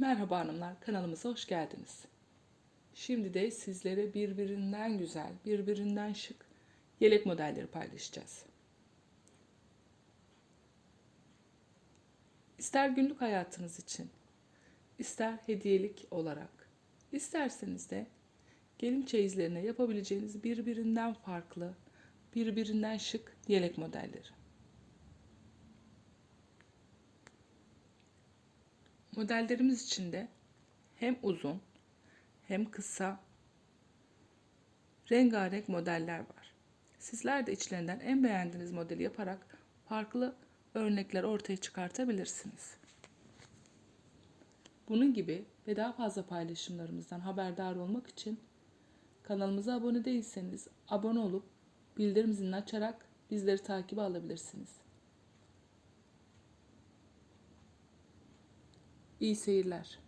Merhaba hanımlar, kanalımıza hoş geldiniz. Şimdi de sizlere birbirinden güzel, birbirinden şık yelek modelleri paylaşacağız. İster günlük hayatınız için, ister hediyelik olarak, isterseniz de gelin çeyizlerine yapabileceğiniz birbirinden farklı, birbirinden şık yelek modelleri. Modellerimiz içinde hem uzun hem kısa rengarenk modeller var. Sizler de içlerinden en beğendiğiniz modeli yaparak farklı örnekler ortaya çıkartabilirsiniz. Bunun gibi ve daha fazla paylaşımlarımızdan haberdar olmak için kanalımıza abone değilseniz abone olup bildirim zilini açarak bizleri takibe alabilirsiniz. İyi seyirler.